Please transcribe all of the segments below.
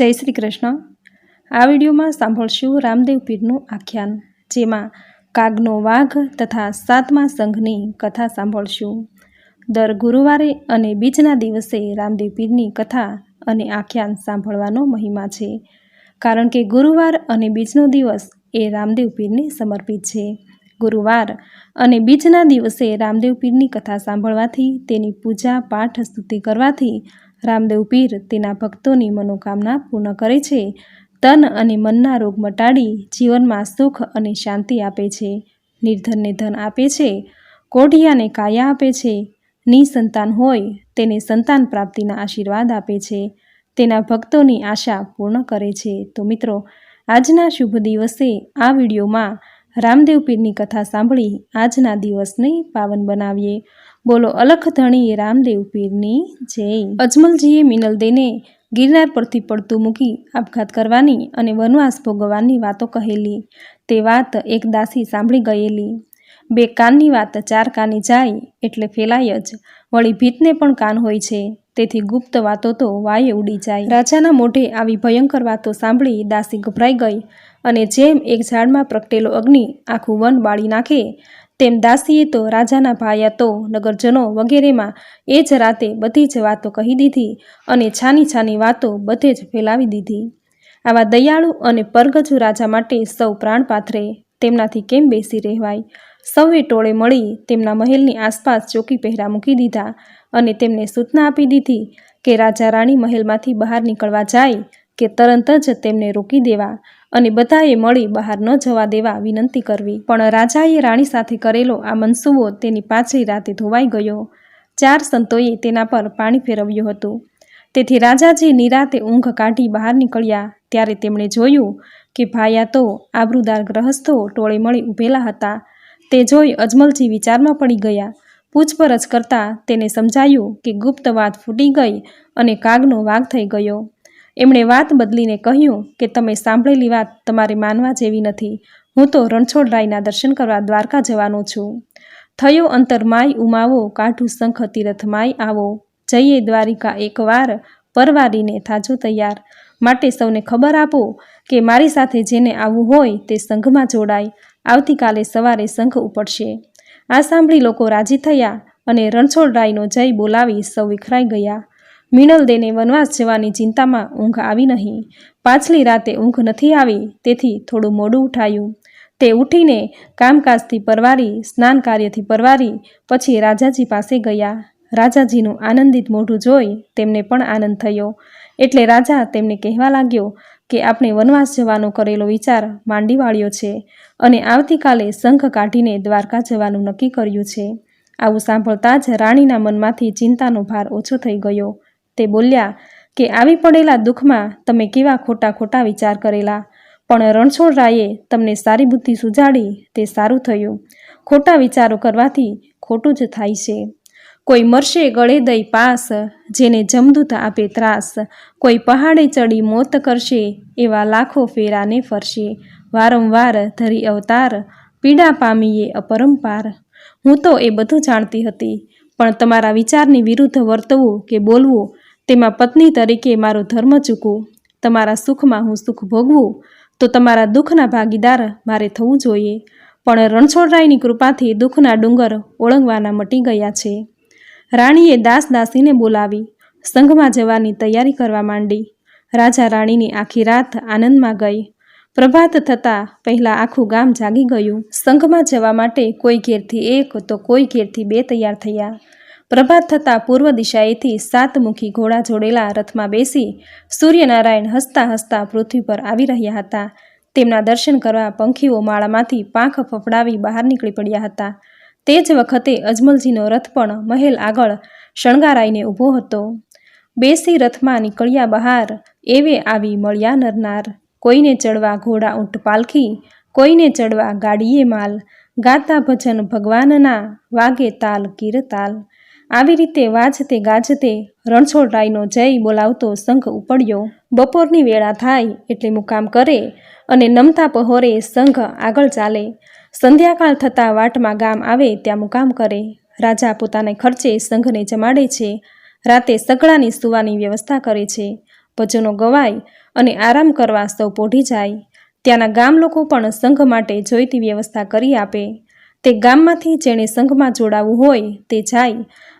જય શ્રી કૃષ્ણ. આ વિડીયોમાં સાંભળશું રામદેવ પીરનું આખ્યાન, જેમાં કાગનો વાઘ તથા સાતમા સંઘની કથા સાંભળશું. દર ગુરુવારે અને બીજના દિવસે રામદેવ પીરની કથા અને આખ્યાન સાંભળવાનો મહિમા છે, કારણ કે ગુરુવાર અને બીજનો દિવસ એ રામદેવ પીરને સમર્પિત છે. ગુરુવાર અને બીજના દિવસે રામદેવ પીરની કથા સાંભળવાથી તેની પૂજા પાઠ સ્તુતિ કરવાથી રામદેવ પીર તેના ભક્તોની મનોકામના પૂર્ણ કરે છે. તન અને મનના રોગ મટાડી જીવનમાં સુખ અને શાંતિ આપે છે. નિર્ધનને ધન આપે છે. કોઢિયાને કાયા આપે છે. નિસંતાન હોય તેને સંતાન પ્રાપ્તિના આશીર્વાદ આપે છે. તેના ભક્તોની આશા પૂર્ણ કરે છે. તો મિત્રો, આજના શુભ દિવસે આ વિડીયોમાં રામદેવ પીરની કથા સાંભળી આજના દિવસને પાવન બનાવીએ. બોલો, અલખ ધણી રામદેવ પીરની જય અજમલજીએ મિનલદેને ગિરનાર પરથી પડતું મૂકી આપઘાત કરવાની અને વનવાસ ભોગવવાની વાતો કહેલી. તે વાત એક દાસી સાંભળી ગયેલી. બે કાનની વાત ચાર કાની જાય એટલે ફેલાય જ. વળી ભીતને પણ કાન હોય છે. તેથી ગુપ્ત વાતો તો વાયે ઉડી જાય. રાજાના મોઢે આવી ભયંકર વાતો સાંભળી દાસી ગભરાઈ ગઈ. અને જેમ એક ઝાડમાં પ્રગટેલો અગ્નિ આખું વન બાળી નાખે, તેમ દાસીએ તો રાજાના ભાયાતો નગરજનો વગેરેમાં એ જ રાતે બધી જ વાતો કહી દીધી અને છાની છાની વાતો બધે જ ફેલાવી દીધી. આવા દયાળુ અને પરગજુ રાજા માટે સૌ પ્રાણ પાથરે, તેમનાથી કેમ બેસી રહેવાય? સૌએ ટોળે મળી તેમના મહેલની આસપાસ ચોકી પહેરા મૂકી દીધા અને તેમને સૂચના આપી દીધી કે રાજા રાણી મહેલમાંથી બહાર નીકળવા જાય કે તરત જ તેમને રોકી દેવા અને બધાએ મળી બહાર ન જવા દેવા વિનંતી કરવી. પણ રાજાએ રાણી સાથે કરેલો આ મનસુબો તેની પાછલી રાતે ધોવાઈ ગયો. ચાર સંતોએ તેના પર પાણી ફેરવ્યું હતું. તેથી રાજાજી નિરાતે ઊંઘ કાઢી બહાર નીકળ્યા. ત્યારે તેમણે જોયું કે ભાયા તો આબરૂદાર ગ્રહસ્થો ટોળે મળી ઊભેલા હતા. તે જોઈ અજમલજી વિચારમાં પડી ગયા. પૂછપરછ કરતા તેને સમજાયું કે ગુપ્ત વાત ફૂટી ગઈ અને કાગનો વાઘ થઈ ગયો. એમણે વાત બદલીને કહ્યું કે, તમે સાંભળેલી વાત તમારે માનવા જેવી નથી. હું તો રણછોડરાયના દર્શન કરવા દ્વારકા જવાનો છું. થયો અંતર માય ઉમાવો, કાઢું શંખ તીરથ માય આવો. જઈએ દ્વારિકા એકવાર પરવારીને થાજો તૈયાર. માટે સૌને ખબર આપો કે મારી સાથે જેને આવવું હોય તે સંઘમાં જોડાય. આવતીકાલે સવારે સંઘ ઉપડશે. આ સાંભળી લોકો રાજી થયા અને રણછોડરાયનો જય બોલાવી સૌ વિખરાઈ ગયા. મિનલદેને વનવાસ જવાની ચિંતામાં ઊંઘ આવી નહીં. પાછલી રાતે ઊંઘ નથી આવી, તેથી થોડું મોડું ઉઠાયું. તે ઉઠીને કામકાજથી પરવારી સ્નાન કાર્યથી પરવારી, પછી રાજાજી પાસે ગયા. રાજાજીનું આનંદિત મોઢું જોઈ તેમને પણ આનંદ થયો. એટલે રાજા તેમને કહેવા લાગ્યો કે આપણે વનવાસ જવાનો કરેલો વિચાર માંડી વાળ્યો છે અને આવતીકાલે શંખ કાઢીને દ્વારકા જવાનું નક્કી કર્યું છે. આવું સાંભળતા જ રાણીના મનમાંથી ચિંતાનો ભાર ઓછો થઈ ગયો. તે બોલ્યા કે, આવી પડેલા દુઃખમાં તમે કેવા ખોટા ખોટા વિચાર કરેલા? પણ રણછોડરાયે તમને સારી બુદ્ધિ સુજાડી, તે સારું થયું. ખોટા વિચારો કરવાથી ખોટું જ થાય છે. કોઈ મરશે ગળે દઈ પાસ, જેને જમદૂત આપે ત્રાસ. કોઈ પહાડે ચડી મોત કરશે, એવા લાખો ફેરાને ફરશે. વારંવાર ધરી અવતાર, પીડા પામીએ અપરંપાર. હું તો એ બધું જાણતી હતી, પણ તમારા વિચારની વિરુદ્ધ વર્તવું કે બોલવું તેમાં પત્ની તરીકે મારો ધર્મ ચૂકવું, તમારા સુખમાં હું સુખ ભોગવું, તો તમારા દુઃખના ભાગીદાર મારે થવું જોઈએ. પણ રણછોડરાયની કૃપાથી દુઃખના ડુંગર ઓળંગવાના મટી ગયા છે. રાણીએ દાસ દાસીને બોલાવી, સંઘમાં જવાની તૈયારી કરવા માંડી. રાજા રાણીની આખી રાત આનંદમાં ગઈ. પ્રભાત થતાં પહેલાં આખું ગામ જાગી ગયું. સંઘમાં જવા માટે કોઈ ઘેરથી એક તો કોઈ ઘેરથી બે તૈયાર થયા. પ્રભાત થતાં પૂર્વ દિશાએથી સાતમુખી ઘોડા જોડેલા રથમાં બેસી સૂર્યનારાયણ હસતા હસતા પૃથ્વી પર આવી રહ્યા હતા. તેમના દર્શન કરવા પંખીઓ માળામાંથી પાંખ ફફડાવી બહાર નીકળી પડ્યા હતા. તે જ વખતે અજમલજીનો રથ પણ મહેલ આગળ શણગારાઈને ઊભો હતો. બેસી રથમાં નીકળ્યા બહાર એવે આવી મળ્યા નરનાર. કોઈને ચડવા ઘોડા ઊંટ પાલખી, કોઈને ચડવા ગાડીએ માલ. ગાતા ભજન ભગવાનના વાગે તાલ કીરતાલ આવી રીતે વાજતે ગાજતે રણછોડરાયનો જય બોલાવતો સંઘ ઉપડ્યો. બપોરની વેળા થાય એટલે મુકામ કરે અને નમતા પહોરે સંઘ આગળ ચાલે. સંધ્યાકાળ થતાં વાટમાં ગામ આવે ત્યાં મુકામ કરે. રાજા પોતાને ખર્ચે સંઘને જમાડે છે. રાતે સગડાની સુવાની વ્યવસ્થા કરે છે. ભજનો ગવાય અને આરામ કરવા સૌ પોઢી જાય. ત્યાંના ગામ લોકો પણ સંઘ માટે જોઈતી વ્યવસ્થા કરી આપે. તે ગામમાંથી જેણે સંઘમાં જોડાવું હોય તે જાય.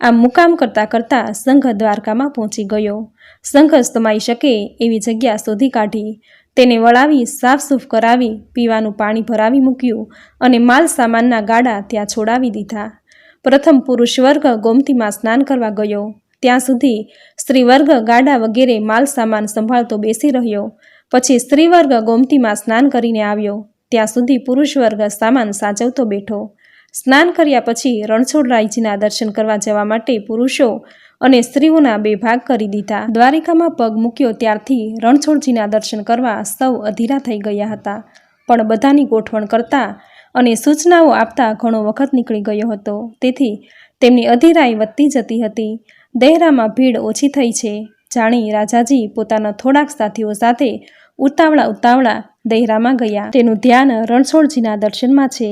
આમ મુકામ કરતાં કરતાં સંઘ દ્વારકામાં પહોંચી ગયો. સંઘ સમાઈ શકે એવી જગ્યા શોધી કાઢી. તેને વળાવી, સાફસૂફ કરાવી, પીવાનું પાણી ભરાવી મૂક્યું અને માલ સામાનના ગાડા ત્યાં છોડાવી દીધા. પ્રથમ પુરુષ વર્ગ ગોમતીમાં સ્નાન કરવા ગયો. ત્યાં સુધી સ્ત્રી વર્ગ ગાડા વગેરે માલ સામાન સંભાળતો બેસી રહ્યો. પછી સ્ત્રીવર્ગ ગોમતીમાં સ્નાન કરીને આવ્યો. ત્યાં સુધી પુરુષ વર્ગ સામાન સાચવતો બેઠો. સ્નાન કર્યા પછી રણછોડરાયજીના દર્શન કરવા જવા માટે પુરુષો અને સ્ત્રીઓના બે ભાગ કરી દીધા. દ્વારિકામાં પગ મૂક્યો ત્યારથી રણછોડજીના દર્શન કરવા સૌ અધીરા થઈ ગયા હતા. પણ બધાની ગોઠવણ કરતા અને સૂચનાઓ આપતા ઘણો વખત નીકળી ગયો હતો. તેથી તેમની અધીરાઈ વધતી જતી હતી. દહેરામાં ભીડ ઓછી થઈ છે. જાણી રાજાજી પોતાના થોડાક સાથીઓ સાથે ઉતાવળા ઉતાવળા દહેરામાં ગયા. તેનું ધ્યાન રણછોડજીના દર્શનમાં છે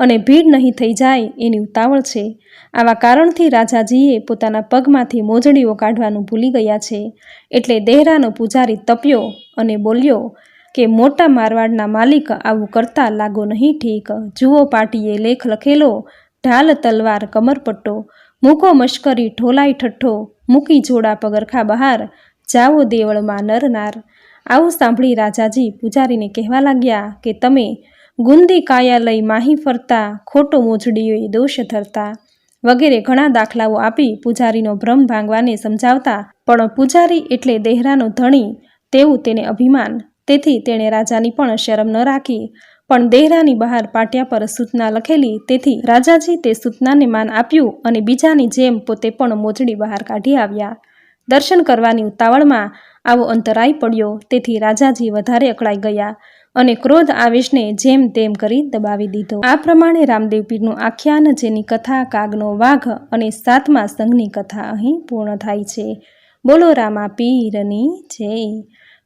અને ભીડ નહીં થઈ જાય એની ઉતાવળ છે. આવા કારણથી રાજાજીએ પોતાના પગમાંથી મોજડીઓ કાઢવાનું ભૂલી ગયા છે. એટલે દહેરાનો પૂજારી તપ્યો અને બોલ્યો કે મોટા મારવાડના માલિક આવું કરતા લાગો નહીં ઠીક. જુઓ પાટીએ લેખ લખેલો, ઢાલ તલવાર કમરપટ્ટો, મૂકો મશ્કરી ઠોલાઈ ઠઠ્ઠો, મૂકી જોડા પગરખા બહાર, જાઓ દેવળમાં નરનાર આવું સાંભળી રાજાજી પૂજારીને કહેવા લાગ્યા કે તમે ગુંદી કાયા લઈ માહી ફરતા, ખોટો મોજડીઓએ દોષ ધરતા વગેરે ઘણા દાખલાઓ આપી પૂજારીનો ભ્રમ ભાંગવાને સમજાવતા, પણ પૂજારી એટલે દેહરાનો ધણી, તેવું તેને અભિમાન. તેથી તેણે રાજાની પણ શરમ ન રાખી, પણ દેહરાની બહાર પાટિયા પર સૂચના લખેલી. તેથી રાજાજી તે સૂચનાને માન આપ્યું અને બીજાની જેમ પોતે પણ મોજડી બહાર કાઢી આવ્યા. દર્શન કરવાની ઉતાવળમાં આવો અંતરાય પડ્યો. તેથી રાજાજી વધારે અકળાઈ ગયા અને ક્રોધ આવેશને જેમ તેમ કરી દબાવી દીધો. આ પ્રમાણે રામદેવ પીરનું આખ્યાન, જેની કથા, કાગનો વાઘ અને સાતમા સંઘની કથા અહીં પૂર્ણ થાય છે. બોલો રામા પીરની જય.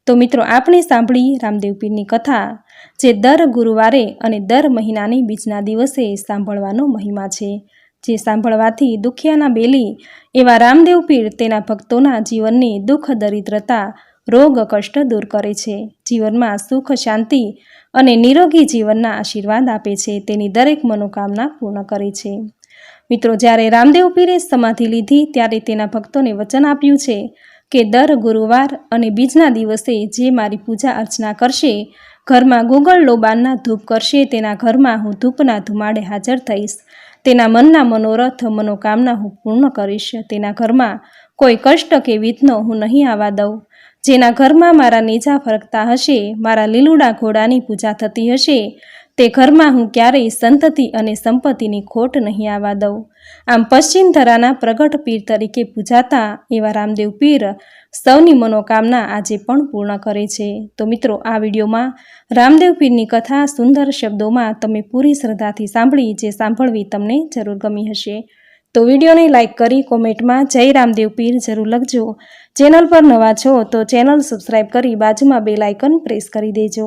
તો મિત્રો, આપણે સાંભળી રામદેવ પીરની કથા, જે દર ગુરુવારે અને દર મહિનાની બીજના દિવસે સાંભળવાનો મહિમા છે. જે સાંભળવાથી દુખિયાના બેલી એવા રામદેવ પીર તેના ભક્તોના જીવનની દુઃખ, દરિદ્રતા, રોગ, કષ્ટ દૂર કરે છે. જીવનમાં સુખ, શાંતિ અને નિરોગી જીવનના આશીર્વાદ આપે છે. તેની દરેક મનોકામના પૂર્ણ કરે છે. મિત્રો, જ્યારે રામદેવ પીરે સમાધિ લીધી ત્યારે તેના ભક્તોને વચન આપ્યું છે કે દર ગુરુવાર અને બીજના દિવસે જે મારી પૂજા અર્ચના કરશે, ઘરમાં ગોગળ લોબાનના ધૂપ કરશે, તેના ઘરમાં હું ધૂપના ધુમાડે હાજર થઈશ. તેના મનના મનોરથ મનોકામના હું પૂર્ણ કરીશ. તેના ઘરમાં કોઈ કષ્ટ કે વિઘ્ન હું નહીં આવવા દઉં. જેના ઘરમાં મારા નેજા ફરકતા હશે, મારા લીલુડા ઘોડાની પૂજા થતી હશે તે ઘરમાં હું ક્યારેય સંતતિ અને સંપત્તિની ખોટ નહીં આવવા દઉં. આમ પશ્ચિમ ધરાના પ્રગટ પીર તરીકે પૂજાતા એવા રામદેવ પીર સૌની મનોકામના આજે પણ પૂર્ણ કરે છે. તો મિત્રો, આ વિડીયોમાં રામદેવ પીરની કથા સુંદર શબ્દોમાં તમે પૂરી શ્રદ્ધાથી સાંભળી જે સાંભળવી તમને જરૂર ગમી હશે. તો વિડીયોને લાઇક કરી કોમેન્ટમાં જય રામદેવ પીર જરૂર લખજો. ચેનલ પર નવા છો તો ચેનલ સબસ્ક્રાઈબ કરી બાજુમાં બે લાઇકન પ્રેસ કરી દેજો.